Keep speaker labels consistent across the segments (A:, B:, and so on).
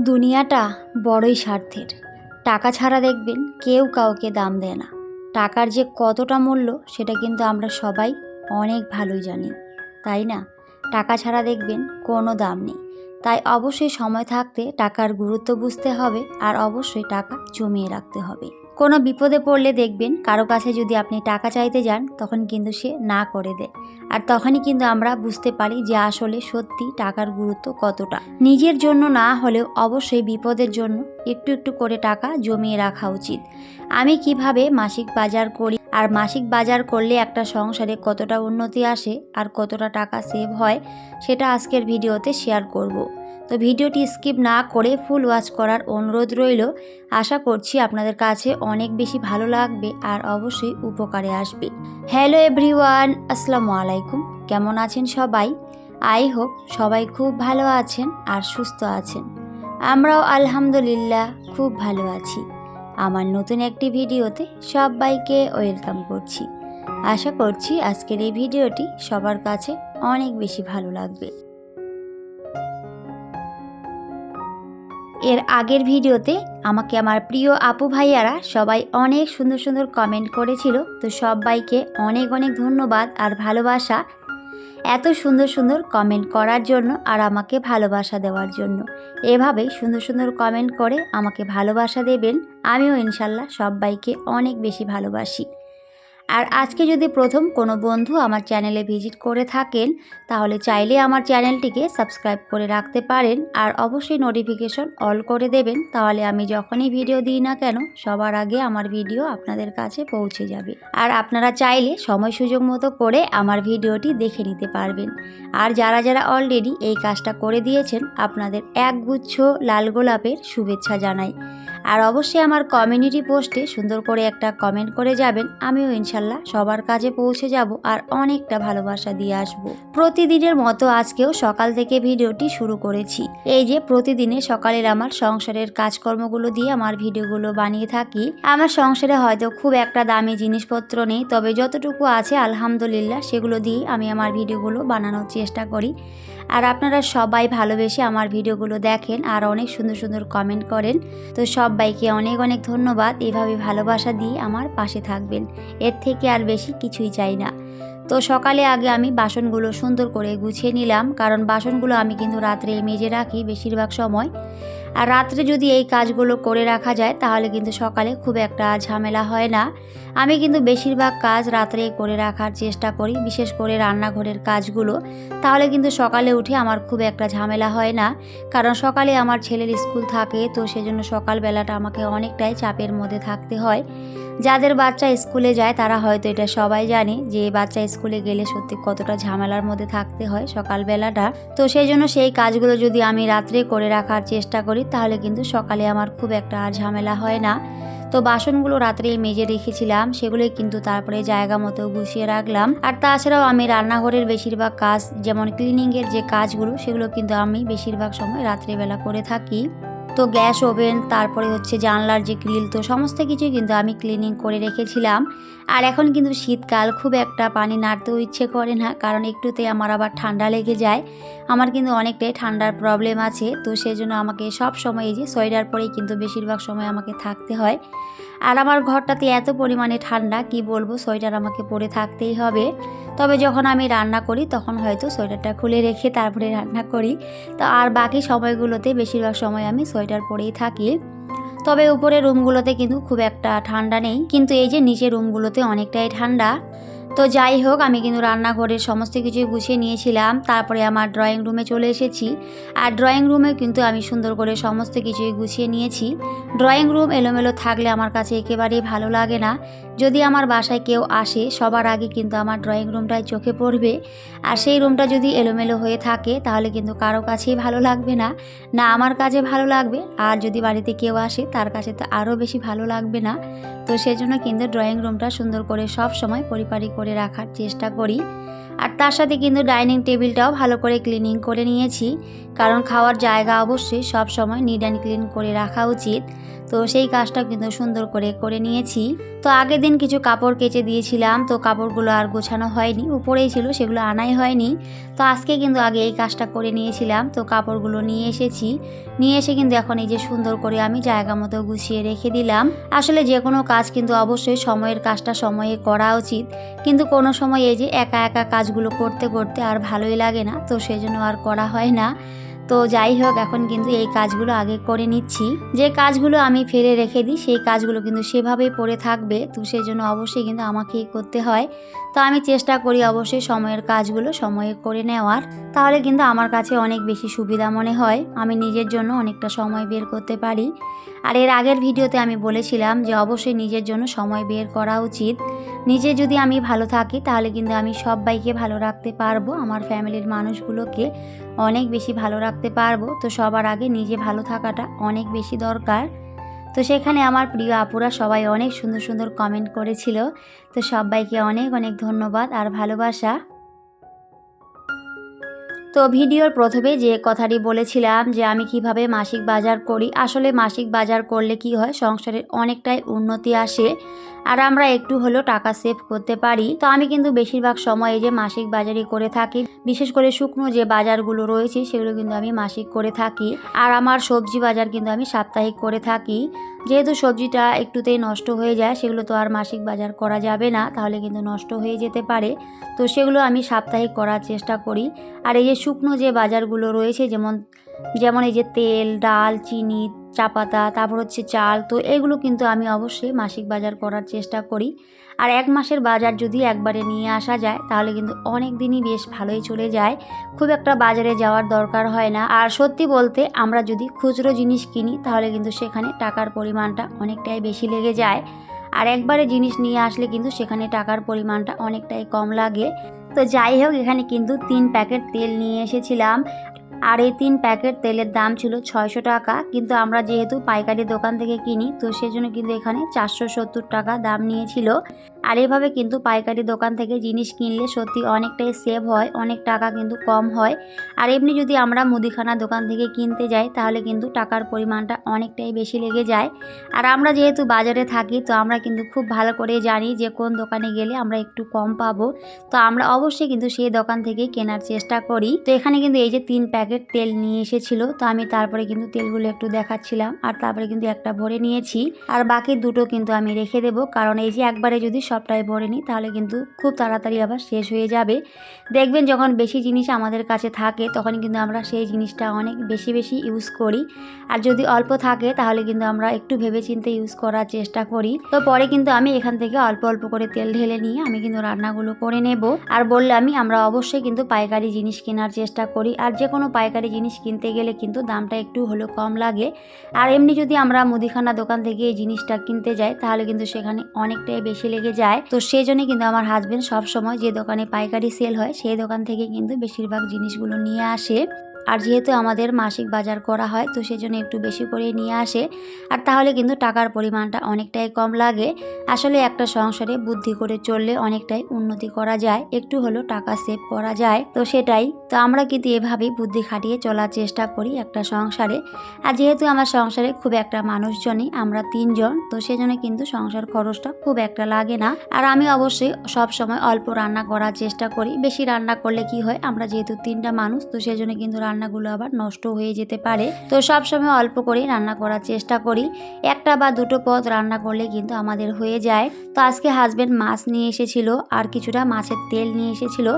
A: দুনিয়াটা বড়ই স্বার্থের। টাকা ছাড়া দেখবেন কেউ কাউকে দাম দেয় না। টাকার যে কতটা মূল্য, সেটা কিন্তু আমরা সবাই অনেক ভালোই জানি, তাই না? টাকা ছাড়া দেখবেন কোনো দাম নেই। তাই অবশ্যই সময় থাকতে টাকার গুরুত্ব বুঝতে হবে আর অবশ্যই টাকা জমিয়ে রাখতে হবে। কোনো বিপদে পড়লে দেখবেন কারও কাছে যদি আপনি টাকা চাইতে যান, তখন কিন্তু সে না করে দেয়। আর তখনই কিন্তু আমরা বুঝতে পারি যে আসলে সত্যি টাকার গুরুত্ব কতটা। নিজের জন্য না হলেও অবশ্যই বিপদের জন্য একটু একটু করে টাকা জমিয়ে রাখা উচিত। আমি কীভাবে মাসিক বাজার করি আর মাসিক বাজার করলে একটা সংসারে কতটা উন্নতি আসে আর কতটা টাকা সেভ হয়, সেটা আজকের ভিডিওতে শেয়ার করব। তো ভিডিওটি স্কিপ না করে ফুল ওয়াচ করার অনুরোধ রইল। আশা করছি আপনাদের কাছে অনেক বেশি ভালো লাগবে আর অবশ্যই উপকারে আসবে। হ্যালো এভরিওয়ান, আসসালামু আলাইকুম। কেমন আছেন সবাই? আই হোপ সবাই খুব ভালো আছেন আর সুস্থ আছেন। আমরাও আলহামদুলিল্লাহ খুব ভালো আছি। আমার নতুন একটি ভিডিওতে সবাইকে ওয়েলকাম করছি। আশা করছি আজকের এই ভিডিওটি সবার কাছে অনেক বেশি ভালো লাগবে। এর আগের ভিডিওতে আমাকে আমার প্রিয় আপু ভাইয়ারা সবাই অনেক সুন্দর সুন্দর কমেন্ট করেছিল। তো সবাইকে অনেক অনেক ধন্যবাদ আর ভালোবাসা এত সুন্দর সুন্দর কমেন্ট করার জন্য আর আমাকে ভালোবাসা দেওয়ার জন্য। এভাবেই সুন্দর সুন্দর কমেন্ট করে আমাকে ভালোবাসা দেবেন। আমিও ইনশাল্লাহ সবাইকে অনেক বেশি ভালোবাসি। আর আজকে যদি প্রথম কোনো বন্ধু আমার চ্যানেলে ভিজিট করে থাকেন, তাহলে চাইলে আমার চ্যানেলটিকে সাবস্ক্রাইব করে রাখতে পারেন আর অবশ্যই নোটিফিকেশন অল করে দেবেন। তাহলে আমি যখনই ভিডিও দিই না কেন, সবার আগে আমার ভিডিও আপনাদের কাছে পৌঁছে যাবে। আর আপনারা চাইলে সময় সুযোগ মতো করে আমার ভিডিওটি দেখে নিতে পারবেন। আর যারা যারা অলরেডি এই কাজটা করে দিয়েছেন, আপনাদের একগুচ্ছ লাল গোলাপের শুভেচ্ছা জানাই। আর অবশ্যই আমার কমিউনিটি পোস্টে সুন্দর করে একটা কমেন্ট করে যাবেন। আমিও ইনশাল্লাহ সবার কাছে পৌঁছে যাব আর অনেকটা ভালোবাসা দিয়ে আসব। প্রতিদিনের মতো আজকেও সকাল থেকে ভিডিওটি শুরু করেছি। এই যে প্রতিদিনে সকালের আমার সংসারের কাজকর্মগুলো দিয়ে আমার ভিডিওগুলো বানিয়ে থাকি। আমার সংসারে হয়তো খুব একটা দামি জিনিসপত্র নেই, তবে যতটুকু আছে আলহামদুলিল্লাহ সেগুলো দিয়ে আমি আমার ভিডিওগুলো বানানোর চেষ্টা করি। আর আপনারা সবাই ভালোবেসে আমার ভিডিওগুলো দেখেন আর অনেক সুন্দর সুন্দর কমেন্ট করেন। তো সবাইকে অনেক অনেক ধন্যবাদ। এভাবে ভালোবাসা দিয়ে আমার পাশে থাকবেন। এর থেকে আর বেশি কিছুই চাই না। তো সকালে আগে আমি বাসনগুলো সুন্দর করে গুছিয়ে নিলাম, কারণ বাসনগুলো আমি কিন্তু রাত্রে মেজে রাখি বেশিরভাগ সময়। আর রাত্রে যদি এই কাজগুলো করে রাখা যায়, তাহলে কিন্তু সকালে খুব একটা ঝামেলা হয় না। আমি কিন্তু বেশিরভাগ কাজ রাত্রে করে রাখার চেষ্টা করি, বিশেষ করে রান্নাঘরের কাজগুলো। তাহলে কিন্তু সকালে উঠে আমার খুব একটা ঝামেলা হয় না, কারণ সকালে আমার ছেলের স্কুল থাকে, তো সেজন্য সকালবেলাটা আমাকে অনেকটাই চাপের মধ্যে থাকতে হয়। যাদের বাচ্চা স্কুলে যায়, তারা হয়তো এটা সবাই জানে যে বাচ্চা স্কুলে গেলে সত্যি কতটা ঝামেলার মধ্যে থাকতে হয় সকালবেলাটা। তো সেই জন্য সেই কাজগুলো যদি আমি রাত্রে করে রাখার চেষ্টা করি, তাহলে কিন্তু সকালে আমার খুব একটা আর ঝামেলা হয় না। তো বাসনগুলো রাত্রে মেজে রেখেছিলাম সেগুলো কিন্তু তারপরে জায়গা মতো গুছিয়ে রাখলাম। আর তাছাড়াও আমি রান্নাঘরের বেশিরভাগ কাজ, যেমন ক্লিনিংয়ের যে কাজগুলো, সেগুলো কিন্তু আমি বেশিরভাগ সময় রাত্রেবেলা করে থাকি। তো গ্যাস ওভেন, তারপরে হচ্ছে জানলার যে গ্রিল, তো সমস্ত কিছুই কিন্তু আমি ক্লিনিং করে রেখেছিলাম। আর এখন কিন্তু শীতকাল, খুব একটা পানি নাড়তেও ইচ্ছে করে না, কারণ একটুতে আমার আবার ঠান্ডা লেগে যায়। আমার কিন্তু অনেকটাই ঠান্ডার প্রবলেম আছে, তো সেজন্য আমাকে সব সময় এই যে সোয়েটার পরেই কিন্তু বেশিরভাগ সময় আমাকে থাকতে হয়। আর আমার ঘরটাতে এত পরিমাণে ঠান্ডা, কি বলব, সোয়েটার আমাকে পরে থাকতেই হবে। তবে যখন আমি রান্না করি, তখন হয়তো সোয়েটারটা খুলে রেখে তারপরে রান্না করি। তো আর বাকি সময়গুলোতে বেশিরভাগ সময় আমি সোয়েটার পরেই থাকি। তবে উপরে রুমগুলোতে কিন্তু খুব একটা ঠান্ডা নেই। কিন্তু এই যে নিচে রুমগুলোতে অনেকটাই ঠান্ডা। তো যাই হোক, আমি কিন্তু রান্নাঘরের সমস্ত কিছু গুছিয়ে নিয়েছিলাম। তারপরে আমার ড্রয়িং রুমে চলে এসেছি। আর ড্রয়িং রুমে কিন্তু আমি সুন্দর করে সমস্ত কিছুই গুছিয়ে নিয়েছি। ড্রয়িং রুম এলোমেলো থাকলে আমার কাছে একেবারেই ভালো লাগে না। যদি আমার বাসায় কেউ আসে, সবার আগে কিন্তু আমার ড্রয়িং রুমটায় চোখে পড়বে। আর সেই রুমটা যদি এলোমেলো হয়ে থাকে, তাহলে কিন্তু কারও কাছেই ভালো লাগবে না। না, আমার কাজে ভালো লাগবে। আর যদি বাড়িতে কেউ আসে, তার কাছে তো আরও বেশি ভালো লাগবে না। তো সেজন্য কিন্তু ড্রয়িং রুমটা সুন্দর করে সব সময় পরিপাটি করে রাখার চেষ্টা করি। আর তার সাথে কিন্তু ডাইনিং টেবিলটাও ভালো করে ক্লিনিং করে নিয়েছি। কারণ খাওয়ার জায়গা অবশ্যই সব সময় নিড অ্যান্ড ক্লিন করে রাখা উচিত। তো সেই কাজটা কিন্তু সুন্দর করে করে নিয়েছি। তো আগের দিন কিছু কাপড় কেচে দিয়েছিলাম, তো কাপড়গুলো আর গোছানো হয়নি, উপরেই ছিল, সেগুলো আনাই হয়নি। তো আজকে কিন্তু আগে এই কাজটা করে নিয়েছিলাম, তো কাপড়গুলো নিয়ে এসেছি। নিয়ে এসে কিন্তু এখন এই যে সুন্দর করে আমি জায়গা মতো গুছিয়ে রেখে দিলাম। আসলে যে কোনো কাজ কিন্তু অবশ্যই সময়ের কাজটা সময়ে করা উচিত। কিন্তু কোনো সময় এই যে একা একা কাজগুলো করতে করতে আর ভালোই লাগে না। তো সেজন্য আর করা হয় না। তো যাই হোক, এখন কিন্তু এই কাজগুলো আগে করে নিচ্ছি। যে কাজগুলো আমি ফেলে রেখে দিই, সেই কাজগুলো কিন্তু সেভাবেই পড়ে থাকবে। তো সেই জন্য অবশ্যই কিন্তু আমাকেই করতে হয়। তো আমি চেষ্টা করি অবশ্যই সময়ের কাজগুলো সময়ে করে নেওয়ার। তাহলে কিন্তু আমার কাছে অনেক বেশি সুবিধা মনে হয়। আমি নিজের জন্য অনেকটা সময় বের করতে পারি। আর এর আগের ভিডিওতে আমি বলেছিলাম যে অবশ্যই নিজের জন্য সময় বের করা উচিত। নিজে যদি আমি ভালো থাকি, তাহলে কিন্তু আমি সবাইকে ভালো রাখতে পারব। আমার ফ্যামিলির মানুষগুলোকে অনেক বেশি ভালো রাখতে পারব। তো সবার আগে নিজে ভালো থাকাটা অনেক বেশি দরকার। তো সেখানে আমার প্রিয় আপুরা সবাই অনেক সুন্দর সুন্দর কমেন্ট করেছিল। তো সবাইকে অনেক অনেক ধন্যবাদ আর ভালোবাসা। তো ভিডিওর প্রথমে যে কথাটি বলেছিলাম যে আমি কীভাবে মাসিক বাজার করি, আসলে মাসিক বাজার করলে কি হয়, সংসারের অনেকটাই উন্নতি আসে। আর আমরা একটু হলেও টাকা সেভ করতে পারি। তো আমি কিন্তু বেশিরভাগ সময় এই যে মাসিক বাজারই করে থাকি। বিশেষ করে শুকনো যে বাজারগুলো রয়েছে, সেগুলো কিন্তু আমি মাসিক করে থাকি। আর আমার সবজি বাজার কিন্তু আমি সাপ্তাহিক করে থাকি। যেহেতু সবজিটা একটুতেই নষ্ট হয়ে যায়, সেগুলো তো আর মাসিক বাজার করা যাবে না, তাহলে কিন্তু নষ্ট হয়ে যেতে পারে। তো সেগুলো আমি সাপ্তাহিক করার চেষ্টা করি। আর এই যে শুকনো যে বাজারগুলো রয়েছে, যেমন যেমন এই যে তেল, ডাল, চিনি, চা পাতা, তারপর হচ্ছে চাল, তো এগুলো কিন্তু আমি অবশ্যই মাসিক বাজার করার চেষ্টা করি। আর এক মাসের বাজার যদি একবারে নিয়ে আসা যায়, তাহলে কিন্তু অনেক দিনই বেশ ভালোই চলে যায়। খুব একটা বাজারে যাওয়ার দরকার হয় না। আর সত্যি বলতে আমরা যদি খুচরো জিনিস কিনি, তাহলে কিন্তু সেখানে টাকার পরিমাণটা অনেকটাই বেশি লেগে যায়। আর একবারে জিনিস নিয়ে আসলে কিন্তু সেখানে টাকার পরিমাণটা অনেকটাই কম লাগে। তো যাই হোক, এখানে কিন্তু তিন প্যাকেট তেল নিয়ে এসেছিলাম। আর এই তিন প্যাকেট তেলের দাম ছিল ছয়শো টাকা, কিন্তু আমরা যেহেতু পাইকারি দোকান থেকে কিনি, তো সেজন্য কিন্তু এখানে চারশো সত্তর টাকা দাম নিয়েছিল। আর এভাবে কিন্তু পাইকারি দোকান থেকে জিনিস কিনলে সত্যি অনেকটাই সেভ হয়, অনেক টাকা কিন্তু কম হয়। আর এমনি যদি আমরা মুদিখানা দোকান থেকে কিনতে যাই, তাহলে কিন্তু টাকার পরিমাণটা অনেকটাই বেশি লেগে যায়। আর আমরা যেহেতু বাজারে থাকি, তো আমরা কিন্তু খুব ভালো করে জানি যে কোন দোকানে গেলে আমরা একটু কম পাবো। তো আমরা অবশ্যই কিন্তু সেই দোকান থেকেই কেনার চেষ্টা করি। তো এখানে কিন্তু এই যে তিন প্যাকেট তেল নিয়ে এসেছিল, তো আমি তারপরে কিন্তু তেলগুলো একটু দেখাচ্ছিলাম। আর তারপরে কিন্তু একটা ভরে নিয়েছি। আর বাকি দুটো কিন্তু আমি রেখে দেবো। কারণ এই যে একবারে যদি সবটাই ভরে নিই তাহলে কিন্তু খুব তাড়াতাড়ি আবার শেষ হয়ে যাবে। দেখবেন যখন বেশি জিনিস আমাদের কাছে থাকে, তখন কিন্তু আমরা সেই জিনিসটা অনেক বেশি বেশি ইউজ করি। আর যদি অল্প থাকে, তাহলে কিন্তু আমরা একটু ভেবেচিন্তে ইউজ করার চেষ্টা করি। তো পরে কিন্তু আমি এখান থেকে অল্প অল্প করে তেল ঢেলে নিয়ে আমি কিন্তু রান্নাগুলো করে নেব। আর বললামই আমরা অবশ্যই কিন্তু পাইকারি জিনিস কেনার চেষ্টা করি। আর যে কোনো পাইকারি জিনিস কিনতে গেলে কিন্তু দামটা একটু হলেও কম লাগে। আর এমনি যদি আমরা মুদিখানা দোকান থেকে এই জিনিসটা কিনতে যাই, তাহলে কিন্তু সেখানে অনেকটাই বেশি লেগে যায়। তো সেই জন্যই কিন্তু আমার হাজবেন্ড সবসময় যে দোকানে পাইকারি সেল হয়, সেই দোকান থেকে কিন্তু বেশিরভাগ জিনিসগুলো নিয়ে আসে। আর যেহেতু আমাদের মাসিক বাজার করা হয়, তো সেজন্য একটু বেশি করে নিয়ে আসে। আর তাহলে কিন্তু টাকার পরিমাণটা অনেকটাই কম লাগে। আসলে একটা সংসারে বুদ্ধি করে চললে অনেকটাই উন্নতি করা যায়, একটু হলেও টাকা সেভ করা যায়, তো সেটাই। তো আমরা কিন্তু এভাবেই বুদ্ধি খাটিয়ে চলার চেষ্টা করি একটা সংসারে। আর যেহেতু আমার সংসারে খুব একটা মানুষজনই, আমরা তিনজন, তো সেজন্য কিন্তু সংসার খরচটা খুব একটা লাগে না। আর আমি অবশ্যই সব সময় অল্প রান্না করার চেষ্টা করি। বেশি রান্না করলে কি হয়, আমরা যেহেতু তিনটা মানুষ, তো সেজন্য কিন্তু রান্নাগুলো আবার নষ্ট হয়ে যেতে পারে। তো সব সময় অল্প করে রান্না করার চেষ্টা করি। একটা বা দুটো পদ রান্না করলে কিন্তু আমাদের হয়ে যায়। তো আজকে হাজবেন্ড মাছ নিয়ে এসেছিল আর কিছুটা মাছের তেল নিয়ে এসেছিল।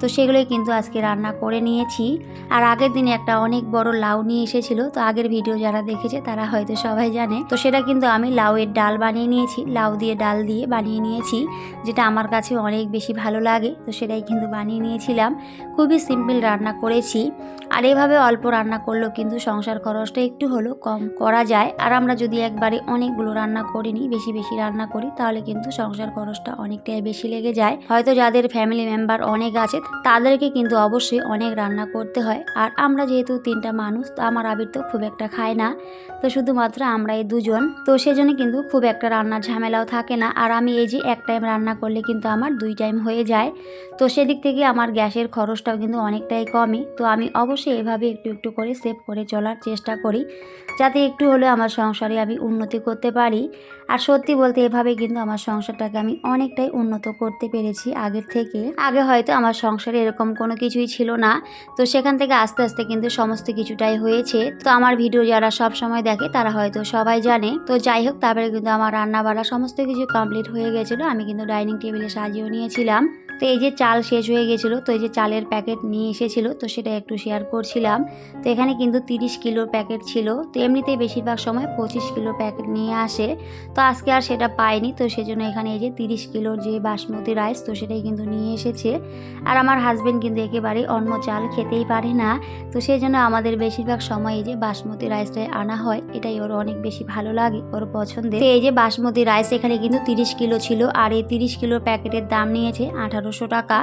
A: তো সেগুলোই কিন্তু আজকে রান্না করে নিয়েছি। আর আগের দিনে একটা অনেক বড় লাউ নিয়ে এসেছিল। তো আগের ভিডিও যারা দেখেছে তারা হয়তো সবাই জানে। তো সেটা কিন্তু আমি লাউয়ের ডাল বানিয়ে নিয়েছি। লাউ দিয়ে ডাল দিয়ে বানিয়ে নিয়েছি, যেটা আমার কাছে অনেক বেশি ভালো লাগে। তো সেটাই কিন্তু বানিয়ে নিয়েছিলাম। খুবই সিম্পল রান্না করেছি। আর এইভাবে অল্প রান্না করলেও কিন্তু সংসার খরচটা একটু হলেও কম করা যায়। আর আমরা যদি একবারে অনেকগুলো রান্না করে নিই বেশি বেশি রান্না করি, তাহলে কিন্তু সংসার খরচটা অনেকটাই বেশি লেগে যায়। হয়তো যাদের ফ্যামিলি মেম্বার অনেক আছে, তাদেরকে কিন্তু অবশ্যই অনেক রান্না করতে হয়। আর আমরা যেহেতু তিনটা মানুষ, তো আমার আবির তো খুব একটা খায় না। তো শুধুমাত্র আমরা এই দুজন। তো সেজন্য কিন্তু খুব একটা রান্নার ঝামেলাও থাকে না। আর আমি এই যে এক টাইম রান্না করলে কিন্তু আমার দুই টাইম হয়ে যায়। তো সেদিক থেকে আমার গ্যাসের খরচটাও কিন্তু অনেকটাই কমই। তো আমি অবশ্যই এভাবে একটু একটু করে সেভ করে চলার চেষ্টা করি, যাতে একটু হলেও আমার সংসারে আমি উন্নতি করতে পারি। আর সত্যি বলতে এভাবে কিন্তু আমার সংসারটাকে আমি অনেকটাই উন্নত করতে পেরেছি আগের থেকে। আগে হয়তো আমার সংসারে এরকম কোনো কিছুই ছিল না, তো সেখান থেকে আস্তে আস্তে কিন্তু সমস্ত কিছুটাই হয়েছে। তো আমার ভিডিও যারা সব সময় দেখে তারা হয়তো সবাই জানে। তো যাই হোক, তারপরে কিন্তু আমার রান্না বাড়া সমস্ত কিছু কমপ্লিট হয়ে গেছিল। আমি কিন্তু ডাইনিং টেবিলে সাজিয়েও নিয়েছিলাম। তো এই যে চাল শেষ হয়ে গেছিল, তো এই যে চালের প্যাকেট নিয়ে এসেছিল, তো সেটা একটু শেয়ার করছিলাম। তো এখানে কিন্তু তিরিশ কিলোর প্যাকেট ছিল, তো এমনিতেই বেশিরভাগ সময় পঁচিশ কিলোর প্যাকেট নিয়ে আসে। তো আজকে আর সেটা পাইনি, তো সেজন্য এখানে এই যে তিরিশ কিলোর যে বাসমতি রাইস তো সেটাই কিন্তু নিয়ে এসেছে। আর আমার হাজবেন্ড কিন্তু একেবারেই অন্য চাল খেতেই পারে না, তো সেই জন্য আমাদের বেশিরভাগ সময় এই যে বাসমতি রাইসটাই আনা হয়, এটাই ওর অনেক বেশি ভালো লাগে ওর পছন্দের। তো এই যে বাসমতি রাইস এখানে কিন্তু তিরিশ কিলো ছিল, আর এই তিরিশ কিলো প্যাকেটের দাম নিয়েছে আঠারোশো টাকা।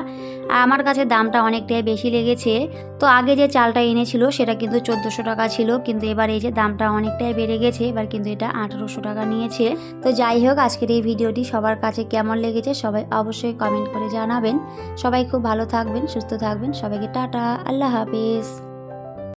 A: আর আমার কাছে দামটা অনেকটাই বেশি লেগেছে। তো আগে যে চালটা এনেছিল সেটা কিন্তু চোদ্দোশো টাকা ছিল, কিন্তু এবার এই যে দামটা অনেকটাই বেড়ে গেছে, এবার কিন্তু এটা আঠেরোশো টাকা নিয়েছে। তো যাই হোক, আজকের এই ভিডিওটি সবার কাছে কেমন লেগেছে সবাই অবশ্যই কমেন্ট করে জানাবেন। সবাই খুব ভালো থাকবেন, সুস্থ থাকবেন, সবাইকে টাটা, আল্লাহ হাফেজ।